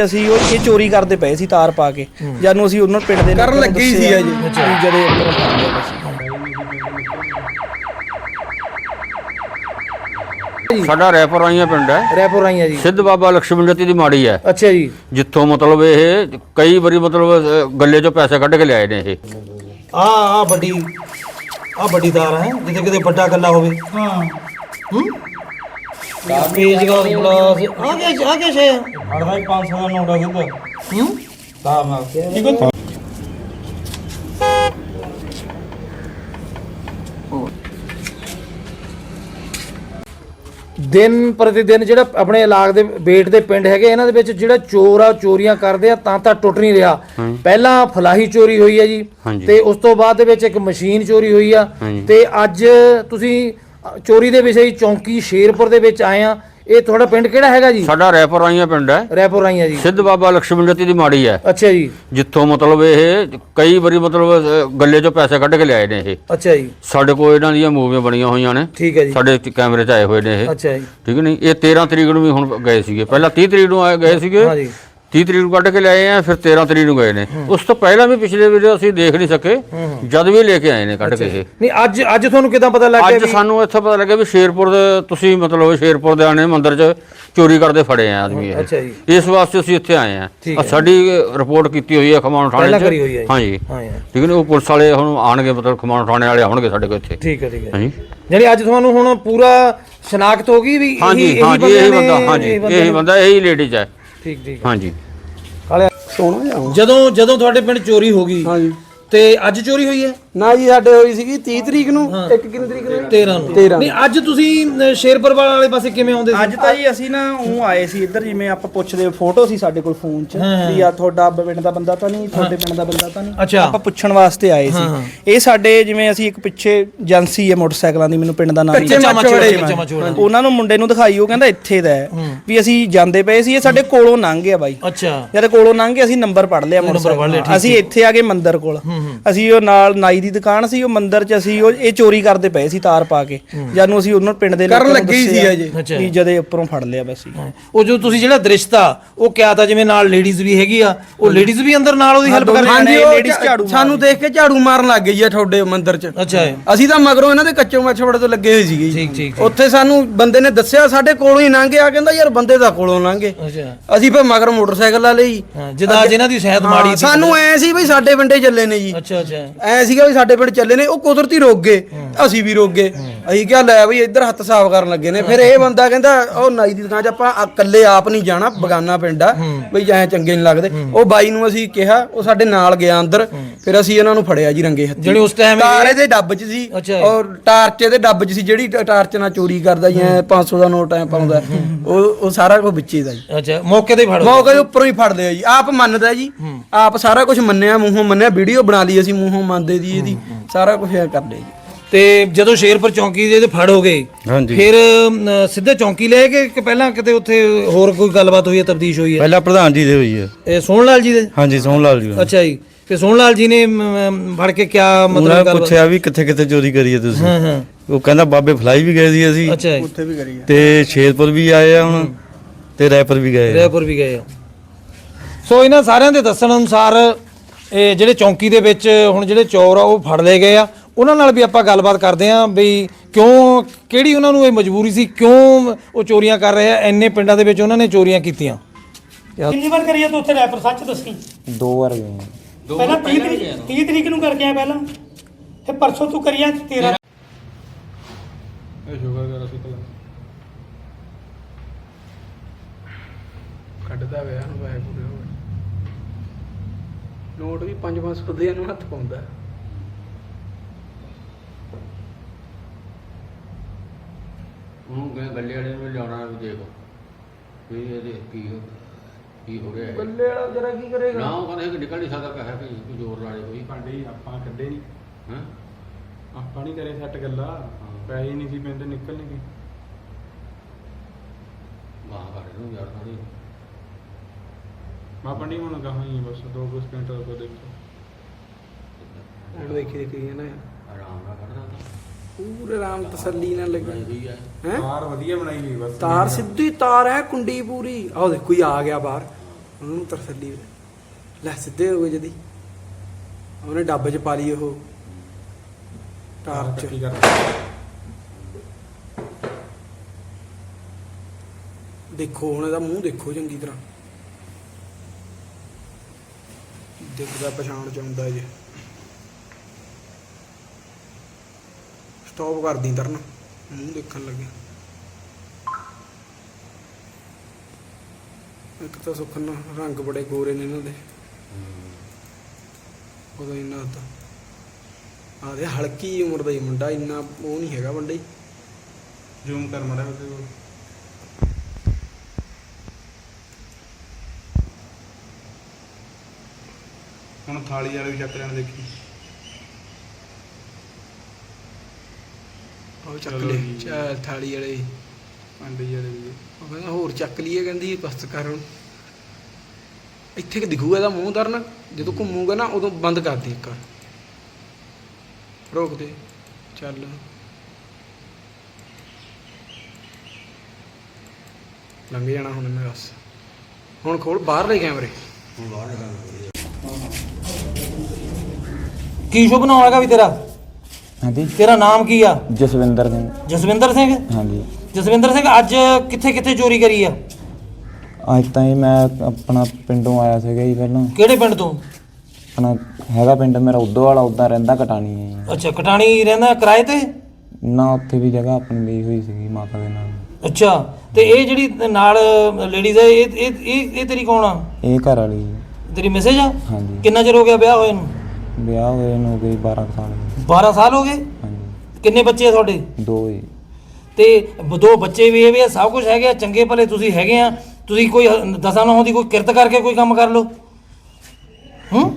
ਅਸੀਂ ਉਹ ਇਹ ਚੋਰੀ ਕਰਦੇ ਪਏ ਸੀ ਤਾਰ ਪਾ ਕੇ ਜਦ ਨੂੰ ਅਸੀਂ ਉਹਨਾਂ ਪਿੰਡ ਦੇ ਕਰਨ ਲੱਗੇ ਸੀ ਜੀ। ਜਦੋਂ ਸਾਡਾ ਰੈਪਰਾਈਆਂ ਪਿੰਡ ਹੈ। ਰੈਪੋ ਰਾਈਆਂ ਜੀ। ਸਿੱਧ ਬਾਬਾ ਲక్ష్ਮਣ ਜਤੀ ਦੀ ਮਾੜੀ ਹੈ। ਅੱਛਾ ਜੀ। ਜਿੱਥੋਂ ਮਤਲਬ ਇਹ ਕਈ ਵਾਰੀ ਮਤਲਬ ਅਹ, ਗੱਲੇ 'ਚੋਂ ਪੈਸੇ ਕੱਢ ਕੇ ਲਿਆਏ ਨੇ ਇਹ। ਆ ਆ ਵੱਡੀ ਆ ਵੱਡੀ ਤਾਰ ਹੈ ਜਿੱਥੇ ਕਿਤੇ ਵੱਡਾ ਗੱਲਾ ਹੋਵੇ। ਹਾਂ। ਹੂੰ? ਪੇਜ ਦਾ ਪਲਾਸ ਆ ਕੇ ਆ ਕੇ ਛੇ ਹੜਦਾ 500 ਦਾ ਨੋਟ ਆ ਦੁੱਧ ਹੂੰ ਤਾਂ ਮੈਂ ਠੀਕ ਹੈ ਦਿਨ ਪ੍ਰਤੀ ਦਿਨ ਜਿਹੜਾ ਆਪਣੇ ਇਲਾਕੇ ਦੇ ਬੇਟ ਦੇ ਪਿੰਡ ਹੈਗੇ ਇਹਨਾਂ ਦੇ ਵਿੱਚ ਜਿਹੜਾ ਚੋਰ ਆ ਚੋਰੀਆਂ ਕਰਦੇ ਆ ਤਾਂ ਤਾਂ ਟੁੱਟ ਨਹੀਂ ਰਿਹਾ। ਪਹਿਲਾਂ ਫਲਾਹੀ ਚੋਰੀ ਹੋਈ ਹੈ ਜੀ। ਤੇ ਉਸ ਤੋਂ ਬਾਅਦ ਦੇ ਵਿੱਚ ਇੱਕ ਮਸ਼ੀਨ ਚੋਰੀ ਹੋਈ ਆ। ਤੇ ਅੱਜ ਤੁਸੀਂ ਚੋਰੀ ਦੇ ਵਿਸ਼ੇ ਚੌਂਕੀ ਸ਼ੇਰਪੁਰ ਦੇ ਵਿੱਚ ਆਏ ਆ। ਇਹ ਤੁਹਾਡਾ ਪਿੰਡ ਕਿਹੜਾ ਹੈਗਾ ਜੀ? ਸਾਡਾ ਰੈਪਰਾਈਆਂ ਪਿੰਡ ਹੈ। ਰੈਪੋ ਰਾਈਆਂ ਜੀ। ਸਿੱਧ ਬਾਬਾ ਲక్ష్ਮਣ ਜਤੀ ਦੀ ਮਾੜੀ ਹੈ। ਅੱਛਾ ਜੀ। ਜਿੱਥੋਂ ਮਤਲਬ ਇਹ ਕਈ ਵਾਰੀ ਮਤਲਬ ਗੱਲੇ 'ਚੋਂ ਪੈਸੇ ਕੱਢ ਕੇ ਲਿਆਏ ਨੇ ਇਹ। ਅੱਛਾ ਜੀ। ਸਾਡੇ ਕੋਲ ਇਹਨਾਂ ਦੀਆਂ ਮੂਵੀਆਂ ਬਣੀਆਂ ਹੋਈਆਂ ਨੇ। ਠੀਕ ਹੈ ਜੀ। ਸਾਡੇ ਕੈਮਰੇ 'ਚ ਆਏ ਹੋਏ ਨੇ ਇਹ। ਅੱਛਾ ਜੀ। ਠੀਕ ਨਹੀਂ? ਇਹ 13 ਤਰੀਕ ਨੂੰ ਵੀ ਹੁਣ ਗਏ ਸੀਗੇ। ਪਹਿਲਾਂ 30 ਤਰੀਕ ਨੂੰ ਆਏ ਗਏ ਸੀਗੇ। ਹਾਂ ਜੀ। 30 ਤਰੀਕ ਨੂੰ ਕੱਢ ਕੇ ਲਿਆਏ ਆ ਫਿਰ 13 ਤਰੀਕ ਨੂੰ ਗਏ ਨੇ। ਉਸ ਤੋਂ ਪਹਿਲਾਂ ਵੀ ਪਿਛਲੇ ਵੀਡੀਓ ਅਸੀਂ ਦੇਖ ਨਹੀਂ ਸਕੇ ਜਦ ਵੀ ਲੈ ਕੇ ਆਏ ਨੇ ਕੱਢ ਕੇ ਇਹ। ਨਹੀਂ ਅੱਜ ਅੱਜ ਤੁਹਾਨੂੰ ਕਿਦਾਂ ਪਤਾ ਲੱਗ ਗਿਆ ਅੱਜ ਸਾਨੂੰ ਇੱਥੇ ਪਤਾ ਲੱਗਿਆ ਵੀ ਸ਼ੇਰਪੁਰ ਦੇ ਤੁਸੀਂ ਮਤਲਬ ਸ਼ੇਰਪੁਰ ਦੇ ਆਣੇ ਮੰਦਿਰ 'ਚ ਚੋਰੀ ਕਰਦੇ ਫੜੇ ਆ ਆਦਮੀ ਇਹ। ਇਸ ਵਾਸਤੇ ਅਸੀਂ ਇੱਥੇ ਆਏ ਆ। ਸਾਡੀ ਰਿਪੋਰਟ ਕੀਤੀ ਹੋਈ ਹੈ ਖਮਾਣ ਥਾਣੇ 'ਚ। ਹਾਂਜੀ। ਠੀਕ ਨਾ ਉਹ ਪੁਲਿਸ ਵਾਲੇ ਹੁਣ ਆਣਗੇ ਮਤਲਬ ਖਮਾਣ ਥਾਣੇ ਵਾਲੇ ਆਉਣਗੇ ਸਾਡੇ ਕੋਲ ਇੱਥੇ। ਠੀਕ ਹੈ ਠੀਕ ਹੈ। ਹਾਂਜੀ। ਯਾਨੀ ਅੱਜ ਤੁਹਾਨੂੰ ਹੁਣ ਪੂਰਾ ਸ਼ਨਾਖਤ ਹੋ ਗਈ ਵੀ ਇਹੀ- ਇਹੀ ਬੰਦੇ ਹਾਂਜੀ ਇਹੀ ਬੰਦੇ ਇਹੀ ਨੇ। ਬੰਦਾ ਇਹੀ ਲੇਡੀਜ਼ ਹੈ। ਠੀਕ ਠੀਕ ਹਾਂਜੀ। ਕਾਲੇ ਸੋਹਣਾ ਜਦੋਂ ਜਦੋਂ ਤੁਹਾਡੇ ਪਿੰਡ ਚੋਰੀ ਹੋ ਗਈ ਹਾਂਜੀ। ਤੇ ਅੱਜ ਚੋਰੀ ਹੋਈ ਹੈ? ਨਾ ਜੀ ਸਾਡੇ ਹੋਈ ਸੀਗੀ 30 ਤਰੀਕ ਨੂੰ ਇੱਕ ਕਿੰਨੀ ਤਰੀਕ ਨੂੰ? 13 ਨੂੰ। 13 ਨਹੀਂ ਅੱਜ ਤੁਸੀਂ ਅ, ਸ਼ੇਰਪੁਰ ਵਾਲੇ ਪਾਸੇ ਕਿਵੇਂ ਆਉਂਦੇ ਸੀ? ਅੱਜ ਤਾਂ ਜੀ ਅਸੀਂ ਨਾ ਉਹ ਆਏ ਸੀ ਇੱਧਰ ਜਿਵੇਂ ਆਪਾਂ ਪੁੱਛਦੇ ਫੋਟੋ ਸੀ ਸਾਡੇ ਕੋਲ ਫੋਨ 'ਚ ਵੀ ਆ ਤੁਹਾਡਾ ਪਿੰਡ ਦਾ ਬੰਦਾ ਤਾਂ ਨਹੀਂ ਤੁਹਾਡੇ ਪਿੰਡ ਦਾ ਬੰਦਾ ਤਾਂ ਨਹੀਂ। ਅੱਛਾ। ਆਪਾਂ ਪੁੱਛਣ ਵਾਸਤੇ ਆਏ ਸੀ। ਇਹ ਸਾਡੇ ਜਿਵੇਂ ਅਸੀਂ ਇੱਕ ਪਿੱਛੇ ਏਜੰਸੀ ਹੈ ਮੋਟਰਸਾਈਕਲਾਂ ਦੀ ਮੈਨੂੰ ਪਿੰਡ ਦਾ ਨਾਮ ਮਚੋੜੇ ਕੱਚੇ ਮਚੋੜੇ। ਉਹਨਾਂ ਨੂੰ ਮੁੰਡੇ ਨੂੰ ਦਿਖਾਈ ਉਹ ਕਹਿੰਦਾ ਇੱਥੇ ਦਾ ਹੈ। ਵੀ ਅਸੀਂ ਜਾਂਦੇ ਪਏ ਸੀ ਇਹ ਸਾਡੇ ਕੋਲੋਂ ਲੰਘ ਗਿਆ ਬਾਈ। ਅੱਛਾ। ਜਦ ਕੋਲੋਂ ਲੰਘ ਕੇ ਅਸੀਂ ਨੰਬਰ ਪੜ ਲਿਆ ਮੋਟਰਸਾਈਕਲ। ਅਸੀਂ ਇੱਥੇ ਆ ਗਏ ਮੰਦਰ ਕੋਲ। ਅਸੀਂ ਉਹ ਨਾਲ ਨਾਈ ਦੀ ਦੁਕਾਨ ਸੀ ਉਹ ਮੰਦਰ 'ਚ ਅਸੀਂ ਉਹ ਇਹ ਚੋਰੀ ਕਰਦੇ ਪਏ ਸੀ ਤਾਰ ਪਾ ਕੇ। ਜਦ ਨੂੰ ਅਸੀਂ ਉਹਨਾਂ ਪਿੰਡ ਦੇ ਕਰਨ ਲੋਕਾਂ ਨੂੰ ਲੱਗੇ ਹੀ ਸੀ ਅਜੇ। ਵੀ ਜਦੇ ਉੱਪਰੋਂ ਫੜ ਲਿਆ ਬਸ ਜੀ। ਉਹ ਜੋ ਤੁਸੀਂ ਜਿਹੜਾ ਦ੍ਰਿਸ਼ ਤਾ ਉਹ ਕਿਆ ਤਾ ਜਿਵੇਂ ਨਾਲ ਲੇਡੀਜ਼ ਵੀ ਹੈਗੀ ਆ ਉਹ ਲੇਡੀਜ਼ ਵੀ ਅੰਦਰ ਨਾਲ ਉਹਦੀ ਹੈਲਪ ਕਰ ਹਾਂਜੀ ਨੇ, ਉਹ ਝਾੜੂ ਸਾਨੂੰ ਦੇਖ ਕੇ ਝਾੜੂ ਮਾਰਨ ਲੱਗ ਗਈ ਆ ਤੁਹਾਡੇ ਮੰਦਿਰ 'ਚ। ਅੱਛਾ। ਅਸੀਂ ਤਾਂ ਮਗਰੋਂ ਇਹਨਾਂ ਦੇ ਕੱਚੇ ਮੱਛਵੜੇ ਤੋਂ ਲੱਗੇ ਹੋਏ ਸੀਗੇ ਜੀ। ਠੀਕ, ਠੀਕ, ਉੱਥੇ ਸਾਨੂੰ ਬੰਦੇ ਨੇ ਦੱਸਿਆ ਸਾਡੇ ਕੋਲੋਂ ਹੀ ਲੰਘ ਗਿਆ ਕਹਿੰਦਾ ਯਾਰ ਬੰਦੇ ਦਾ ਕੋਲੋਂ ਲੰਘੇ ਅੱਛਾ। ਅਸੀਂ ਫਿਰ ਮਗਰ ਮੋਟਰਸਾਈਕਲ ਲਾ ਲਈ ਹਾਂ ਜਿੱਦਾਂ ਅੱਜ ਇਹਨਾਂ ਦੀ ਸਿਹਤ ਮਾੜੀ ਸੀ ਸਾਨੂੰ ਐ ਸੀ ਵੀ ਸਾਡੇ ਪਿੰਡੇ ਚੱਲੇ ਨੇ ਜੀ। ਅੱਛਾ ਅੱਛਾ। ਐ ਸੀਗਾ ਵੀ ਸਾਡੇ ਪਿੰਡ ਚੱਲੇ ਨੇ ਉਹ ਕੁਦਰਤੀ ਰੁਕ ਗਏ ਅਸੀਂ ਵੀ ਰੁਕ ਗਏ। ਅਸੀਂ ਕਿਹਾ ਲੈ ਬਈ ਇੱਧਰ ਹੱਥ ਸਾਫ਼ ਕਰਨ ਲੱਗੇ ਨੇ। ਫਿਰ ਇਹ ਬੰਦਾ ਕਹਿੰਦਾ ਉਹ ਨਾਈ ਦੀ ਦੁਕਾਨ 'ਚ ਆਪਾਂ ਇਕੱਲੇ ਆਪ ਨਹੀਂ ਜਾਣਾ ਬਗਾਨਾ ਪਿੰਡ ਆ। ਬਈ ਐ ਚੰਗੇ ਨਹੀਂ ਲੱਗਦੇ। ਉਹ ਬਾਈ ਨੂੰ ਅਸੀਂ ਕਿਹਾ ਉਹ ਸਾਡੇ ਨਾਲ ਗਿਆ ਅੰਦਰ। ਫਿਰ ਅਸੀਂ ਇਹਨਾਂ ਨੂੰ ਫੜਿਆ ਜੀ ਰੰਗੇ ਹੱਥੀ। ਜਿਹੜੇ ਉਸ time ਤਾਰੇ ਦੇ ਡੱਬ 'ਚ ਸੀ। ਔਰ ਟਾਰਚ ਦੇ ਡੱਬ 'ਚ ਸੀ ਜਿਹੜੀ ਟਾਰਚ ਨਾਲ ਚੋਰੀ ਕਰਦਾ ਜੀ ਐ 500 ਦਾ ਨੋਟ ਐ ਪਾਉਂਦਾ। ਉਹ ਉਹ ਸਾਰਾ ਕੁਝ ਵਿੱਚੇ ਦਾ ਜੀ। ਅੱਛਾ ਮੌਕੇ ਤੇ ਫੜੋ। ਮੌਕੇ ਦੇ ਉੱਪਰੋਂ ਹੀ ਫੜਦੇ ਆ ਜੀ। ਆਪ ਮੰਨਦਾ ਜੀ। ਆਪ ਸਾਰਾ ਕੁਝ ਮੰਨਿਆ ਮੂੰਹੋਂ ਮੰਨਿਆ ਵੀਡੀਓ ਬਣਾ ਲਈ ਅਸੀਂ ਮੂੰਹੋਂ ਮੰਨਦੇ ਦੀ ਇਹਦੀ ਸਾਰਾ ਕੁਝ ਐ ਕਰਦੇ ਜੀ। ਤੇ ਜਦੋਂ ਸ਼ੇਰਪੁਰ ਚੌਂਕੀ ਦੇ ਤੇ ਫੜ ਹੋ ਗਏ ਹਾਂਜੀ। ਫਿਰ ਅਮ, ਸਿੱਧੇ ਚੌਂਕੀ ਲੈ ਕੇ ਕਿ ਪਹਿਲਾਂ ਕਿਤੇ ਉੱਥੇ ਹੋਰ ਕੋਈ ਗੱਲਬਾਤ ਹੋਈ ਹੈ ਤਬਦੀਸ਼ ਹੋਈ ਹੈ? ਪਹਿਲਾਂ ਪ੍ਰਧਾਨ ਜੀ ਦੇ ਹੋਈ ਹੈ। ਇਹ ਸੋਹਣ ਲਾਲ ਜੀ ਦੇ? ਹਾਂਜੀ ਸੋਹਣ ਲਾਲ ਜੀ ਅੱਛਾ ਜੀ। ਫਿਰ ਸੋਹਣ ਲਾਲ ਜੀ ਨੇ ਫੜ ਕੇ ਕਿਆ ਉਹਨਾਂ ਮਤਲਬ ਨੇ ਗੱਲ ਪੁੱਛਿਆ ਵੀ ਕਿੱਥੇ ਕਿੱਥੇ ਚੋਰੀ ਕਰੀ ਹੈ ਤੁਸੀਂ। ਹਾਂ ਹਾਂ। ਉਹ ਕਹਿੰਦਾ ਬਾਬੇ ਫਲਾਈ ਵੀ ਗਏ ਸੀ ਅਸੀਂ। ਅੱਛਾ ਜੀ। ਤੇ ਸ਼ੇਰਪੁਰ ਵੀ ਆਏ ਆ ਹੁਣ ਤੇ ਰੈਪਰ ਵੀ ਗਏ ਆ। ਰੈਪੁਰ ਵੀ ਗਏ ਆ। ਸੋ ਇਹਨਾਂ ਸਾਰਿਆਂ ਦੇ ਦੱਸਣ ਅਨੁਸਾਰ ਇਹ ਜਿਹੜੇ ਚੌਂਕੀ ਦੇ ਵਿੱਚ ਹੁਣ ਜਿਹੜੇ ਚੋਰ ਆ ਉਹ ਫੜ ਲਏ ਗਏ ਆ। ਉਹਨਾਂ ਨਾਲ ਵੀ ਆਪਾਂ ਗੱਲਬਾਤ ਕਰਦੇ ਆ ਬਈ ਕਿਉਂ ਕਿਹੜੀ ਉਹਨਾਂ ਨੂੰ ਇਹ ਮਜਬੂਰੀ ਸੀ? ਕਿਉਂ ਉਹ ਚੋਰੀਆਂ ਕਰ ਰਹੇ ਆ? ਇੰਨੇ ਪਿੰਡਾਂ ਦੇ ਵਿੱਚ ਉਹਨਾਂ ਨੇ ਚੋਰੀਆਂ ਕੀਤੀਆਂ। ਕਿੰਨੀ ਵਾਰ ਕਰੀਏ ਤੂੰ ਉੱਥੇ ਰੈਪਰ ਸੱਚ ਦੱਸੀ? ਦੋ ਵਾਰ ਗਏ। ਪਹਿਲਾਂ 30 ਤਰੀਕ 30 ਤਰੀਕ ਨੂੰ ਕਰਕੇ ਆਇਆ ਪਹਿਲਾਂ। ਫਿਰ ਪਰਸੋਂ ਤੂੰ ਕਰੀਆ 13 ਕੱਢਦਾ ਵਿਆ ਨੂੰ ਵੈ ਪੂਰੇ ਨੋਟ ਵੀ 5-500 ਦੇ ਨੂੰ ਹੱਥ ਪਾਉਂਦਾ। ਉਹਨੂੰ ਗਏ ਗੱਲੇ ਵਾਲੇ ਨੂੰ ਲਿਆਉਣਾ ਵੀ ਦੇਖੋ। ਵੀ ਇਹਦੇ ਕੀ ਹੋ ਕੀ ਹੋ ਰਿਹਾ ਹੈ। ਬੱਲੇ ਵਾਲਾ ਜਰਾ ਕੀ ਕਰੇਗਾ? ਨਾ ਉਹ ਕਹਿੰਦੇ ਕਿ ਨਿਕਲ ਨਹੀਂ ਸਕਦਾ ਕਹੇ ਕਿ ਕੋਈ ਜ਼ੋਰ ਲਾ ਦੇ ਕੋਈ ਭਾਂਡੇ ਆਪਾਂ ਕੱਢੇ ਨਹੀਂ ਹਾਂ? ਆਪਾਂ ਨਹੀਂ ਕਰੇ ਸੱਟ ਗੱਲਾਂ। ਪੈਸੇ ਨਹੀਂ ਸੀ ਪੈਂਦੇ ਨਿਕਲ ਨਹੀਂ ਗਏ। ਵਾਹ ਇਹਨੂੰ ਯਾਰ ਥੋੜੀ ਮੈਂ ਪੰਡੀ ਹੁਣ ਕਹਾਂ ਹੀ ਬਸ ਦੋ ਕੁ ਸਕਿੰਟ ਕੋ ਦੇਖੋ ਹੁਣ ਦੇਖੀ ਦੇਖੀ ਨਾ ਆਰਾਮ ਨਾਲ ਕਰਨਾ ਪੂਰੇ ਆਰਾਮ ਤਸੱਲੀ ਨਾਲ ਲੱਗੀ। ਠੀਕ ਹੈ ਹੈ? ਤਾਰ ਵਧੀਆ ਬਣਾਈ ਹੋਈ ਬਸ ਤਾਰ ਸਿੱਧੀ ਤਾਰ ਹੈ ਕੁੰਡੀ ਪੂਰੀ। ਆਹ ਦੇਖੋ ਹੀ ਆ ਗਿਆ ਬਾਹਰ। ਉਹਨਾਂ ਤਸੱਲੀ। ਲੈ ਸਿੱਧੇ ਹੋ ਗਏ ਜਦੀ। ਉਹਨੇ ਡੱਬ 'ਚ ਪਾ ਲਈ ਉਹ। ਟਾਰਚ ਕੀ ਕਰ ਦੇਖੋ ਹੁਣ ਇਹਦਾ ਮੂੰਹ ਦੇਖੋ ਚੰਗੀ ਤਰ੍ਹਾਂ। ਦਿਖਦਾ ਪਛਾਣ ਚ ਆਉਂਦਾ ਜੇ। ਸਟਾਪ ਕਰ ਦੀ ਤਰਨ। ਮੂੰਹ ਦੇਖਣ ਲੱਗੇ। ਇੱਕ ਤਾਂ ਸੁਖਨ ਰੰਗ ਬੜੇ ਗੋਰੇ ਨੇ ਇਹਨਾਂ ਦੇ। ਉਹਦਾ ਇੰਨਾ ਤਾਂ। ਆਦੇ ਹਲਕੀ ਉਮਰ ਦਾ ਹੀ ਮੁੰਡਾ, ਇੰਨਾ ਉਹ ਨਹੀਂ ਹੈਗਾ ਬੰਦਾ। ਹੀ ਜ਼ੂਮ ਕਰ ਮੜਾ ਉਹਦੇ ਕੋਲ ਹੁਣ ਥਾਲੀ ਵਾਲੇ ਵੀ ਚੱਕ ਲੈਣ ਦੇਖੀ। ਉਹ ਚੱਕ ਚਲੋ ਲੈ ਜੀ। ਚੱਲ ਥਾਲੀ ਵਾਲੇ। ਭਾਂਡੇ ਵਾਲੇ ਵੀ। ਉਹ ਕਹਿੰਦਾ ਹੋਰ ਚੱਕ ਲਈਏ ਕਹਿੰਦੀ ਬਸ ਕਰ ਹੁਣ। ਇੱਥੇ ਕਿ ਦਿਖੂਗਾ ਇਹਦਾ ਮੂੰਹ ਦਰਨ ਜਦੋਂ ਘੁੰਮੂਗਾ ਨਾ ਉਦੋਂ ਬੰਦ ਕਰ ਦੇ ਇੱਕ ਵਾਰ। ਰੋਕ ਦੇ। ਚੱਲ। ਲੰਘ ਜਾਣਾ ਹੁਣ ਮੈਂ ਬਸ। ਹੁਣ ਖੋਲ ਬਾਹਰਲੇ ਕੈਮਰੇ। ਕੀ ਸ਼ੁਭ ਨਾਮ ਹੈਗਾ ਵੀ ਤੇਰਾ? ਹਾਂਜੀ। ਤੇਰਾ ਨਾਮ ਕੀ ਆ? ਜਸਵਿੰਦਰ ਸਿੰਘ। ਜਸਵਿੰਦਰ ਸਿੰਘ? ਹਾਂਜੀ। ਜਸਵਿੰਦਰ ਸਿੰਘ ਅੱਜ ਕਿੱਥੇ ਕਿੱਥੇ ਚੋਰੀ ਕਰੀ ਆ? ਅੱਜ ਤਾਂ ਜੀ ਮੈਂ ਆਪਣਾ ਪਿੰਡੋਂ ਆਇਆ ਸੀਗਾ ਜੀ ਪਹਿਲਾਂ। ਕਿਹੜੇ ਪਿੰਡ ਤੋਂ? ਆਪਣਾ ਹੈਗਾ ਪਿੰਡ ਮੇਰਾ ਉਦੋਂ ਵਾਲਾ ਉਦਾਂ ਰਹਿੰਦਾ ਕਟਾਣੀ ਹੈ ਜੀ। ਅੱਛਾ ਕਟਾਣੀ ਰਹਿੰਦਾ ਕਿਰਾਏ ਤੇ? ਨਾ ਉੱਥੇ ਵੀ ਜਗ੍ਹਾ ਆਪਣੀ ਲਈ ਹੋਈ ਸੀਗੀ ਮਾਤਾ ਦੇ ਨਾਲ। ਅੱਛਾ ਤੇ ਇਹ ਜਿਹੜੀ ਨਾਲ ਲੇਡੀਜ਼ ਹੈ ਇਹ ਇਹ ਇਹ ਇਹ ਤੇਰੀ ਕੌਣ ਆ? ਇਹ ਘਰ ਵਾਲੀ ਜੀ। ਤੇਰੀ ਮੈਸੇਜ ਆ? ਹਾਂਜੀ। ਕਿੰਨਾ ਚਿਰ ਹੋ ਗਿਆ ਵਿਆਹ ਹੋਏ ਨੂੰ? ਵਿਆਹ ਹੋਏ ਨੂੰ ਹੋ ਗਏ 12 ਸਾਲ ਜੀ। 12 ਸਾਲ ਹੋ ਗਏ? ਹਾਂਜੀ। ਕਿੰਨੇ ਬੱਚੇ ਆ ਤੁਹਾਡੇ? ਦੋ ਜੀ। ਤੇ ਬ- ਦੋ ਬੱਚੇ ਵੀ ਇਹ ਵੀ ਆ ਸਭ ਕੁਝ ਹੈਗੇ ਆ ਚੰਗੇ ਭਲੇ ਤੁਸੀਂ ਹੈਗੇ ਆ। ਤੁਸੀਂ ਕੋਈ ਦਸਾਂ ਨੌਂ ਦੀ ਕੋਈ ਕਿਰਤ ਕਰਕੇ ਕੋਈ ਕੰਮ ਕਰ ਲਓ। ਹੂੰ?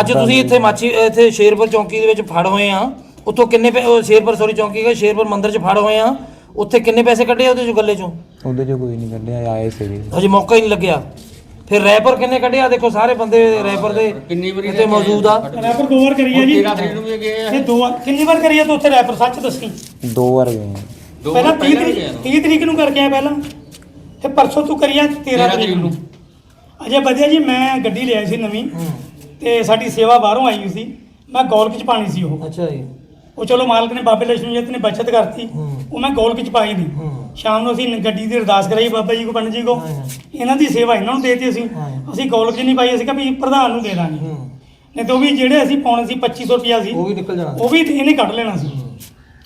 ਅੱਜ ਕਰਦਾ ਤੁਸੀਂ ਇੱਥੇ ਮਾਛੀ ਇੱਥੇ ਸ਼ੇਰਪੁਰ ਚੌਂਕੀ ਦੇ ਵਿੱਚ ਫੜ ਹੋਏ ਆ। ਉੱਥੋਂ ਕਿੰਨੇ ਪੈ- ਉਹ ਸ਼ੇਰਪੁਰ ਸੌਰੀ ਚੌਂਕੀ ਗਏ ਸ਼ੇਰਪੁਰ ਮੰਦਿਰ 'ਚ ਫੜ ਹੋਏ ਆ। ਉੱਥੇ ਕਿੰਨੇ ਪੈਸੇ ਕੱਢੇ ਆ ਉਹਦੇ ਚੋਂ ਗੱਲੇ ਚੋਂ? ਉਹਦੇ ਚ ਕੋਈ ਨਹੀਂ ਕੱਢਿਆ ਆਏ ਸੀਗੇ। ਹਜੇ ਮੌਕਾ ਹੀ ਨਹੀਂ ਲੱਗਿਆ। ਫਿਰ ਰੈਪਰ ਕਿੰਨੇ ਕੱਢਿਆ ਦੇਖੋ ਸਾਰੇ ਬੰਦੇ ਰੈਪਰ ਦੇ ਕਿੰਨੀ ਵਾਰੀ ਇੱਥੇ ਮੌਜੂਦ ਆ। ਰੈਪਰ ਦੋ ਵਾਰ ਕਰੀ ਹੈ ਜੀ। 13 ਤਰੀਕ ਨੂੰ ਵੀ ਗਏ ਆ। ਇਹ ਦੋ ਵਾਰ ਕਿੰਨੀ ਵਾਰ ਕਰੀ ਹੈ ਤੂੰ ਉੱਥੇ ਰੈਪਰ ਸੱਚ ਦੱਸੀ। ਦੋ ਵਾਰ ਗਏ। ਦੋ ਪਹਿਲਾਂ ਵਾਰ 30 ਪਹਿਲਾਂ ਵੀ ਤਰੀਕ ਗਏ ਆ 30 ਤਰੀਕ ਨੂੰ ਕਰਕੇ ਆਇਆ ਪਹਿਲਾਂ। ਫਿਰ ਪਰਸੋਂ ਤੂੰ ਕਰੀਆ 13 ਤਰੀਕ ਨੂੰ। ਅਜੇ ਵਧੀਆ ਜੀ ਮੈਂ ਗੱਡੀ ਲਿਆਈ ਸੀ ਨਵੀਂ। ਤੇ ਸਾਡੀ ਸੇਵਾ ਬਾਹਰੋਂ ਆਈ ਹੋਈ ਸੀ। ਮੈਂ ਗੋਲਕ ਚ ਪਾਣੀ ਸੀ ਉਹ। ਅੱਛਾ ਜੀ। ਉਹ ਚਲੋ ਮਾਲਕ ਨੇ ਬਾਬੇ ਲక్ష్ਮੀ ਜੀ ਨੇ ਬਚਤ ਕਰਤੀ। ਉਹ ਮੈਂ ਗੋਲਕ ਚ ਪਾਈ ਹੂੰ। ਸ਼ਾਮ ਨੂੰ ਅਸੀਂ ਗੱਡੀ ਦੀ ਅਰਦਾਸ ਕਰਾਈ ਬਾਬਾ ਜੀ ਕੋ ਪੰਡਤ ਜੀ ਕੋ। ਇਹਨਾਂ ਦੀ ਸੇਵਾ ਇਹਨਾਂ ਨੂੰ ਦੇਤੀ ਅਸੀਂ। ਅਸੀਂ ਗੋਲਕ ਚ ਨਹੀਂ ਪਾਈ ਅਸੀਂ ਕਿਹਾ ਵੀ ਪ੍ਰਧਾਨ ਨੂੰ ਦੇ ਦਾਂਗੇ। ਨਹੀਂ ਤਾਂ ਉਹ ਵੀ ਜਿਹੜੇ ਅਸੀਂ ਪਾਉਣੇ ਸੀ 2500 ਰੁਪਿਆ ਸੀ ਉਹ ਵੀ ਨਿਕਲ ਜਾਣਾ। ਉਹ ਵੀ ਇਹਨੇ ਕੱਢ ਲੈਣਾ ਸੀ।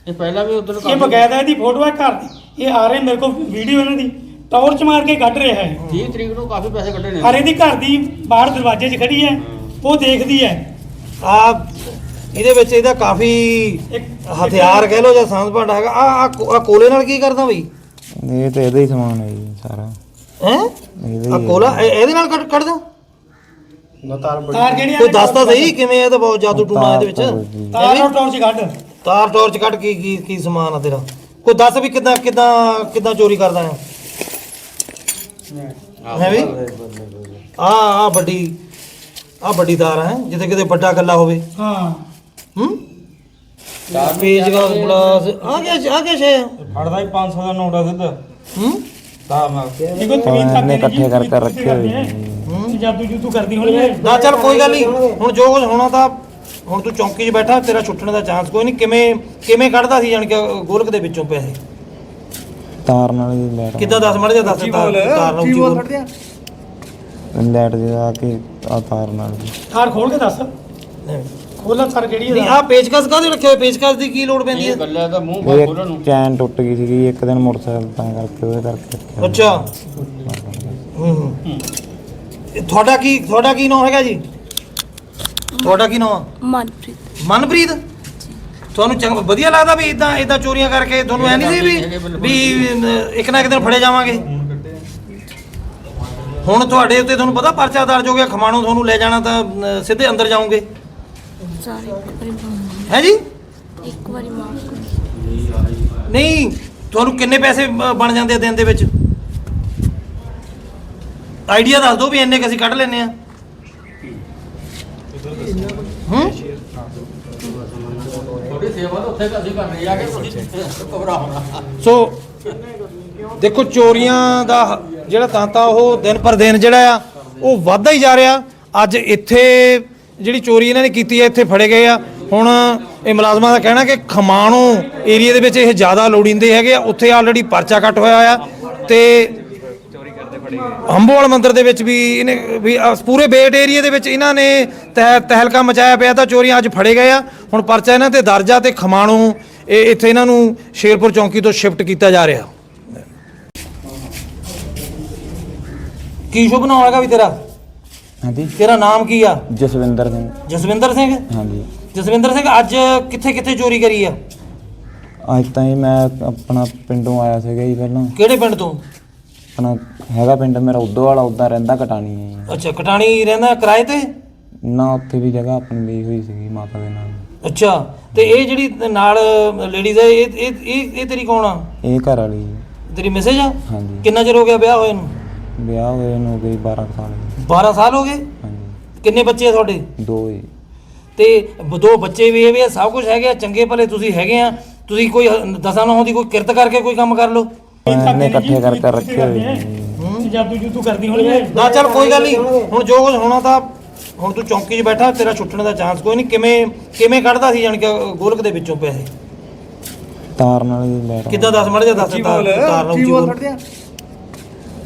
ਇਹ ਪਹਿਲਾਂ ਵੀ ਉਧਰ ਇਹ ਬਕਾਇਦਾ ਇਹਦੀ ਫੋਟੋ ਹੈ ਘਰ ਦੀ। ਇਹ ਆ ਰਹੇ ਮੇਰੇ ਕੋਲ ਵੀਡੀਓ ਇਹਨਾਂ ਦੀ। ਟਾਰਚ ਮਾਰ ਕੇ ਕੱਢ ਰਿਹਾ ਹੈ। 30 ਤਰੀਕ ਨੂੰ ਕਾਫੀ ਪੈਸੇ ਕੱਢੇ ਨੇ। ਪਰ ਇਹਦੀ ਘਰ ਦੀ ਬਾਹਰ ਦਰਵਾਜ਼ੇ 'ਚ ਖੜੀ ਹੈ। ਉਹ ਦੇਖਦੀ ਹੈ। ਆ ਇਹਦੇ ਵਿੱਚ ਇਹਦਾ ਕਾਫੀ ਇੱਕ ਹਥਿਆਰ ਕਹਿ ਲੋ ਜਾਂ ਸਾਂਝ ਭਾਂਡਾ ਹੈਗਾ। ਆ ਆ ਕੋਲੇ ਨਾਲ ਕੀ ਕਰਦਾ ਬਈ? ਇਹ ਤੇ ਇਹਦਾ ਹੀ ਸਮਾਨ ਹੈ ਜੀ ਸਾਰਾ। ਹੈ? ਆ ਕੋਲਾ? ਇਹ- ਇਹਦੇ ਨਾਲ ਕੱਢ ਕੱਢਦਾ? ਤਾਰ ਜਿਹੜੀ ਕੋਈ ਦੱਸ ਤਾਂ ਸਹੀ ਕਿਵੇਂ ਇਹ ਤਾਂ ਬਹੁਤ ਜਾਦੂ ਟੂਣਾ ਇਹਦੇ ਵਿੱਚ। ਤਾਰ ਨੂੰ ਟਾਰਚ ਕੱਢ। ਤਾਰ ਟਾਰਚ ਕੱਢ ਕੀ ਕੀ ਕੀ ਸਮਾਨ ਆ ਤੇਰਾ? ਕੋਈ ਦੱਸ ਵੀ ਕਿੱਦਾਂ ਕਿੱਦਾਂ ਕਿੱਦਾਂ ਚੋਰੀ ਕਰਦਾ ਹੈ ਹੈ ਵੀ? ਆ ਆ ਵੱਡੀ ਆ ਵੱਡੀ ਤਾਰ ਹੈ? ਜਿੱਥੇ ਕਿਤੇ ਵੱਡਾ ਗੱਲਾ ਹੋਵੇ। ਹਾਂ। ਹੂੰ? ਪੇਜ ਦਾ ਪਲਾਸ ਆ ਗਿਆ ਆ ਗਿਆ ਸ਼ੇ। ਫੜਦਾ ਹੀ 500 ਦਾ ਨੋਟ ਆ ਸਿੱਧਾ। ਹੂੰ? ਤਾਂ ਮੈਂ ਦੇਖੋ ਤਵੀਨ ਹਾਂ, ਇਹਨੇ ਇਕੱਠੇ ਕਰ ਕਰ ਰੱਖੇ ਹੋਏ ਨੇ ਜਾਦੂ ਜੂਤੂ ਕਰਦੀ ਹੋਣੀ ਹੈ ਨਾ ਚੱਲ ਕੋਈ ਗੱਲ ਨਹੀਂ ਹੁਣ ਜੋ ਕੁਝ ਹੋਣਾ ਤਾਂ ਹੁਣ ਤੂੰ ਚੌਂਕੀ 'ਚ ਬੈਠਾ ਤੇਰਾ ਛੁੱਟਣ ਦਾ ਚਾਂਸ ਕੋਈ ਨਹੀਂ। ਕਿਵੇਂ ਕਿਵੇਂ ਕੱਢਦਾ ਸੀ ਜਾਣ ਕੇ ਗੋਲਕ ਦੇ ਵਿੱਚੋਂ ਪੈਸੇ? ਤਾਰ ਨਾਲ ਹੀ ਲੈਟ ਕਿੱਦਾਂ ਦੱਸ ਮੜ ਜਾ ਦੱਸ ਤਾਰ ਨਾਲ ਉੱਚੀ ਬੋਲ? ਲੈਟ ਦੇ ਆ ਕੇ ਆ ਤਾਰ ਨਾਲ। ਤਾਰ ਖੋਲ ਕੇ ਦੱਸ। ਖੋਲਾ ਤਾਰ ਕਿਹੜੀ ਨਹੀਂ ਆ ਪੇਚਕਸ ਕਾਹਦੇ ਰੱਖੇ ਹੋਏ? ਪੇਚਕਸ ਦੀ ਕੀ ਲੋੜ ਪੈਂਦੀ ਇਹ ਹੈ? ਗੱਲਾਂ ਦਾ ਮੂੰਹ ਬਾਹਰ ਖੋਲਣ ਨੂੰ। ਇਹ ਚੈਨ ਟੁੱਟ ਗਈ ਸੀਗੀ ਇੱਕ ਦਿਨ ਮੋਟਰਸਾਈਕਲ ਤਾਂ ਕਰਕੇ ਉਹਦੇ ਕਰਕੇ ਰੱਖਿਆ। ਅੱਛਾ। ਹੂੰ ਹੂੰ। ਇਹ ਤੁਹਾਡਾ ਕੀ ਤੁਹਾਡਾ ਕੀ ਨਾਮ ਹੈਗਾ ਜੀ? ਤੁਹਾਡਾ ਕੀ ਨਾਮ? ਮਨਪ੍ਰੀਤ। ਮਨਪ੍ਰੀਤ? ਤੁਹਾਨੂੰ ਚੰਗਾ ਵਧੀਆ ਲੱਗਦਾ ਵੀ ਇਦਾਂ ਇਦਾਂ ਚੋਰੀਆਂ ਕਰਕੇ ਤੁਹਾਨੂੰ ਐ ਨਹੀਂ ਸੀ ਵੀ ਵੀ ਅਮ, ਇੱਕ ਨਾ ਇੱਕ ਦਿਨ ਫੜੇ ਜਾਵਾਂਗੇ। ਹੁਣ ਤੁਹਾਡੇ ਉੱਤੇ ਤੁਹਾਨੂੰ ਪਤਾ ਪਰਚਾ ਦਰਜ ਹੋ ਗਿਆ ਖਮਾਣੋਂ ਤੁਹਾਨੂੰ ਲੈ ਜਾਣਾ ਤਾਂ ਅਮ, ਸਿੱਧੇ ਅੰਦਰ ਜਾਓਗੇ। ਸਾਰੇ ਹੈ ਜੀ? ਇੱਕ ਵਾਰੀ ਮਾਫ ਕਰ ਨਹੀਂ ਤੁਹਾਨੂੰ ਕਿੰਨੇ ਪੈਸੇ ਬ- ਬਣ ਜਾਂਦੇ ਆ ਦਿਨ ਦੇ ਵਿੱਚ? ਆਈਡੀਆ ਦੱਸ ਦਿਓ ਵੀ ਇੰਨੇ ਕੁ ਅਸੀਂ ਕੱਢ ਲੈਨੇ ਆ। ਹੂੰ? ਤੁਹਾਡੀ ਸੇਵਾ ਤਾਂ ਉੱਥੇ ਅਸੀਂ ਕਰ ਰਹੇ ਆ ਕਿ ਤੁਸੀਂ ਘਬਰਾ ਹੋਣਾ ਸੋ ਦੇਖੋ ਚੋਰੀਆਂ ਦਾ ਜਿਹੜਾ ਤਾਂਤਾ ਉਹ ਦਿਨ ਪਰ ਦਿਨ ਜਿਹੜਾ ਆ ਉਹ ਵੱਧਦਾ ਹੀ ਜਾ ਰਿਹਾ। ਅੱਜ ਇੱਥੇ ਜਿਹੜੀ ਚੋਰੀ ਇਹਨਾਂ ਨੇ ਕੀਤੀ ਹੈ, ਇੱਥੇ ਫੜੇ ਗਏ ਆ। ਹੁਣ ਇਹ ਮੁਲਾਜ਼ਮਾਂ ਦਾ ਕਹਿਣਾ ਕਿ ਖਮਾਣੋ ਏਰੀਆ ਦੇ ਵਿੱਚ ਇਹ ਜ਼ਿਆਦਾ ਲੋੜੀਂਦੇ ਹੈਗੇ ਆ। ਉੱਥੇ ਆਲਰੇਡੀ ਪਰਚਾ ਕੱਟ ਹੋਇਆ ਆ ਤੇ ਹੰਬੋਵਾਲ ਮੰਦਿਰ ਦੇ ਵਿੱਚ ਵੀ ਇਹਨੇ ਵੀ ਆਹ ਪੂਰੇ ਬੇਟ ਏਰੀਆ ਦੇ ਵਿੱਚ ਇਹਨਾਂ ਨੇ ਤਹਿ ਤਹਿਲਕਾ ਮਚਾਇਆ ਪਿਆ ਤਾਂ ਚੋਰੀਆਂ ਅੱਜ ਫੜੇ ਗਏ ਆ। ਹੁਣ ਪਰਚਾ ਇਹਨਾਂ ਤੇ ਦਰਜ ਆ ਤੇ ਖਮਾਣੋ ਇਹ ਇੱਥੇ ਇਹਨਾਂ ਨੂੰ ਸ਼ੇਰਪੁਰ ਚੌਂਕੀ ਤੋਂ ਸ਼ਿਫਟ ਕੀਤਾ ਜਾ ਰਿਹਾ। ਕੀ ਸ਼ੁਭ ਨਾਮ ਹੈਗਾ ਵੀ ਤੇਰਾ? ਹਾਂਜੀ। ਤੇਰਾ ਨਾਮ ਕੀ ਆ? ਜਸਵਿੰਦਰ ਸਿੰਘ। ਜਸਵਿੰਦਰ ਸਿੰਘ? ਹਾਂਜੀ। ਜਸਵਿੰਦਰ ਸਿੰਘ ਅੱਜ ਕਿੱਥੇ ਕਿੱਥੇ ਚੋਰੀ ਕਰੀ ਆ? ਅੱਜ ਤਾਂ ਜੀ ਮੈਂ ਆਪਣਾ ਪਿੰਡੋਂ ਆਇਆ ਸੀਗਾ ਜੀ ਪਹਿਲਾਂ। ਕਿਹੜੇ ਪਿੰਡ ਤੋਂ? ਆਪਣਾ ਹੈਗਾ ਪਿੰਡ ਮੇਰਾ ਉਦੋਂ ਵਾਲਾ ਉਦਾਂ ਰਹਿੰਦਾ ਕਟਾਣੀ ਹੈ ਜੀ। ਅੱਛਾ ਕਟਾਣੀ ਰਹਿੰਦਾ ਕਿਰਾਏ ਤੇ? ਨਾ ਉੱਥੇ ਵੀ ਜਗ੍ਹਾ ਆਪਣੀ ਲਈ ਹੋਈ ਸੀਗੀ ਮਾਤਾ ਦੇ ਨਾਲ। ਅੱਛਾ ਤੇ ਇਹ ਜਿਹੜੀ ਨਾਲ ਲੇਡੀਜ਼ ਹੈ ਇਹ ਇਹ ਇਹ ਇਹ ਤੇਰੀ ਕੌਣ ਆ? ਇਹ ਘਰ ਵਾਲੀ ਜੀ। ਤੇਰੀ ਮੈਸੇਜ ਆ? ਹਾਂਜੀ। ਕਿੰਨਾ ਚਿਰ ਹੋ ਗਿਆ ਵਿਆਹ ਹੋਏ ਨੂੰ? ਵਿਆਹ ਹੋਏ ਨੂੰ ਹੋ ਗਈ 12 ਸਾਲ। ਜੀ। 12 ਸਾਲ ਹੋ ਗਏ? ਹਾਂਜੀ। ਕਿੰਨੇ ਬੱਚੇ ਆ ਤੁਹਾਡੇ? ਦੋ ਜੀ। ਤੇ ਬ- ਦੋ ਬੱਚੇ ਵੀ ਇਹ ਸਭ ਕੁਝ ਹੈਗੇ ਆ ਚੰਗੇ ਭਲੇ ਤੁਸੀਂ ਹੈਗੇ ਆ। ਤੁਸੀਂ ਕੋਈ ਦਸਾਂ ਨੌਂ ਦੀ ਕੋਈ ਕਿਰਤ ਕਰਕੇ ਕੋਈ ਕੰਮ ਕਰ ਲਓ। ਇਹਨੇ ਇਕੱਠੇ ਕਰ ਕਰ ਰੱਖੇ ਹੋਏ ਨੇ ਜੀ। ਜਾਦੂ ਜੂਦੂ ਕਰਦੀ ਹੋਣੀ ਹੈ ਨਾ ਚੱਲ ਕੋਈ ਗੱਲ ਨਹੀਂ। ਹੁਣ ਜੋ ਕੁਝ ਹੋਣਾ ਤਾਂ ਹੁਣ ਤੂੰ ਚੌਂਕੀ 'ਚ ਬੈਠਾ ਤੇਰਾ ਛੁੱਟਣ ਦਾ ਚਾਂਸ ਕੋਈ ਨਹੀਂ। ਕਿਵੇਂ ਕਿਵੇਂ ਕੱਢਦਾ ਸੀ ਜਾਣ ਕੇ ਗੋਲਕ ਦੇ ਵਿੱਚੋਂ ਪੈਸੇ? ਤਾਰ ਨਾਲ ਜੀ ਲੈਟ ਕਿੱਦਾਂ ਦੱਸ ਮੜ ਜਾ ਦੱਸ ਤਾਰ ਤਾਰ ਨੂੰ ਉੱਚੀ ਬੋਲ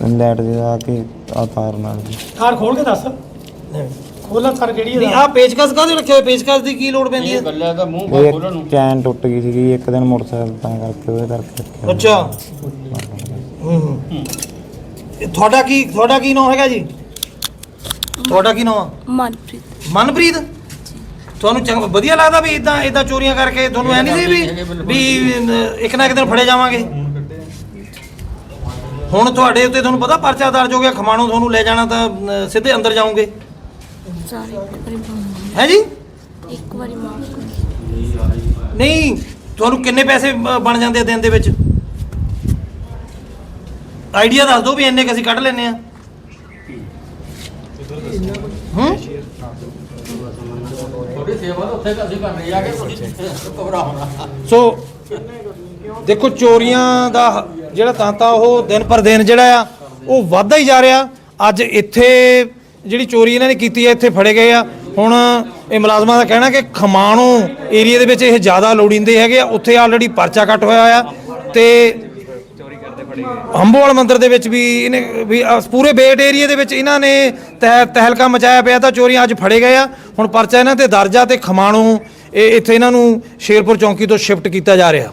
ਲੈਟ ਦੇ ਆ ਕੇ ਆ ਤਾਰ ਨਾਲ ਜੀ ਕਾਰ ਖੋਲ ਕੇ ਦੱਸ। ਖੋਲਾਂ ਸਰ ਕਿਹੜੀ ਨਹੀਂ ਹੈ ਆ ਪੇਚਕਸ ਕਾਹਦੇ ਰੱਖੇ ਹੋਏ? ਪੇਚਕਸ ਦੀ ਕੀ ਲੋੜ ਪੈਂਦੀ ਹੈ ਗੱਲਾਂ ਦਾ ਮੂੰਹ ਇਹ ਖੋਲਣ ਨੂੰ। ਚੈਨ ਟੁੱਟ ਗਈ ਸੀਗੀ ਇੱਕ ਦਿਨ ਮੋਟਰਸਾਈਕਲ ਤਾਂ ਕਰਕੇ ਉਹਦੇ ਕਰਕੇ ਰੱਖਿਆ ਅੱਛਾ। ਹੂੰ ਹੂੰ। ਇਹ ਤੁਹਾਡਾ ਕੀ ਤੁਹਾਡਾ ਕੀ ਨਾਮ ਹੈਗਾ ਜੀ? ਤੁਹਾਡਾ ਕੀ ਨਾਮ ਆ? ਮਨਪ੍ਰੀਤ। ਮਨਪ੍ਰੀਤ? ਤੁਹਾਨੂੰ ਚੰਗ ਵਧੀਆ ਲੱਗਦਾ ਵੀ ਇਦਾਂ ਇਦਾਂ ਚੋਰੀਆਂ ਕਰਕੇ ਤੁਹਾਨੂੰ ਐ ਨਹੀਂ ਸੀ ਵੀ ਵੀ ਇੱਕ ਨਾ ਇੱਕ ਦਿਨ ਫੜੇ ਜਾਵਾਂਗੇ? ਹੁਣ ਤੁਹਾਡੇ ਉੱਤੇ ਤੁਹਾਨੂੰ ਪਤਾ ਪਰਚਾ ਦਰਜ ਹੋ ਗਿਆ ਖਮਾਣੋਂ ਤੁਹਾਨੂੰ ਲੈ ਜਾਣਾ ਤਾਂ ਅਹ, ਸਿੱਧੇ ਅੰਦਰ ਜਾਓਗੇ। ਸਾਰੇ ਹੈ ਜੀ? ਇੱਕ ਵਾਰੀ ਮਾਫ ਕਰ। ਨਹੀਂ ਤੁਹਾਨੂੰ ਕਿੰਨੇ ਪੈਸੇ ਬ- ਬਣ ਜਾਂਦੇ ਆ ਦਿਨ ਦੇ ਵਿੱਚ? ਆਈਡੀਆ ਦੱਸ ਦਿਓ ਵੀ ਇੰਨੇ ਕੁ ਅਸੀਂ ਕੱਢ ਲੈਨੇ ਆ। ਹੂੰ? ਥੋੜੀ ਸੇਵਾ ਤਾਂ ਉੱਥੇ ਅਸੀਂ ਕਰਨੀ ਆ ਕਿ ਤੁਸੀਂ ਘਬਰਾਉਣਾ ਸੋ ਦੇਖੋ ਚੋਰੀਆਂ ਦਾ ਜਿਹੜਾ ਤਾਂ ਉਹ ਦਿਨ ਪਰ ਦਿਨ ਜਿਹੜਾ ਆ, ਉਹ ਵੱਧਦਾ ਹੀ ਜਾ ਰਿਹਾ। ਅੱਜ ਇੱਥੇ ਜਿਹੜੀ ਚੋਰੀ ਇਹਨਾਂ ਨੇ ਕੀਤੀ ਹੈ ਇੱਥੇ ਫੜੇ ਗਏ ਆ। ਹੁਣ ਇਹ ਮੁਲਾਜ਼ਮਾਂ ਦਾ ਕਹਿਣਾ ਕਿ ਖਮਾਣੋ ਏਰੀਆ ਦੇ ਵਿੱਚ ਇਹ ਜ਼ਿਆਦਾ ਲੋੜੀਂਦੇ ਹੈਗੇ ਆ। ਉੱਥੇ ਆਲਰੇਡੀ ਪਰਚਾ ਕੱਟ ਹੋਇਆ ਆ ਤੇ ਹੰਬੋਵਾਲ ਮੰਦਿਰ ਦੇ ਵਿੱਚ ਵੀ ਇਹਨੇ ਵੀ ਆਹ ਪੂਰੇ ਬੇਟ ਏਰੀਆ ਦੇ ਵਿੱਚ ਇਹਨਾਂ ਨੇ ਤਹਿ, ਤਹਿਲਕਾ ਮਚਾਇਆ ਪਿਆ ਤਾਂ ਚੋਰੀਆਂ ਅੱਜ ਫੜੇ ਗਏ ਆ। ਹੁਣ ਪਰਚਾ ਇਹਨਾਂ ਤੇ ਦਰਜ ਆ ਤੇ ਖਮਾਣੋ ਇਹ ਇੱਥੇ ਇਹਨਾਂ ਨੂੰ ਸ਼ੇਰਪੁਰ ਚੌਂਕੀ ਤੋਂ ਸ਼ਿਫਟ ਕੀਤਾ ਜਾ ਰਿਹਾ।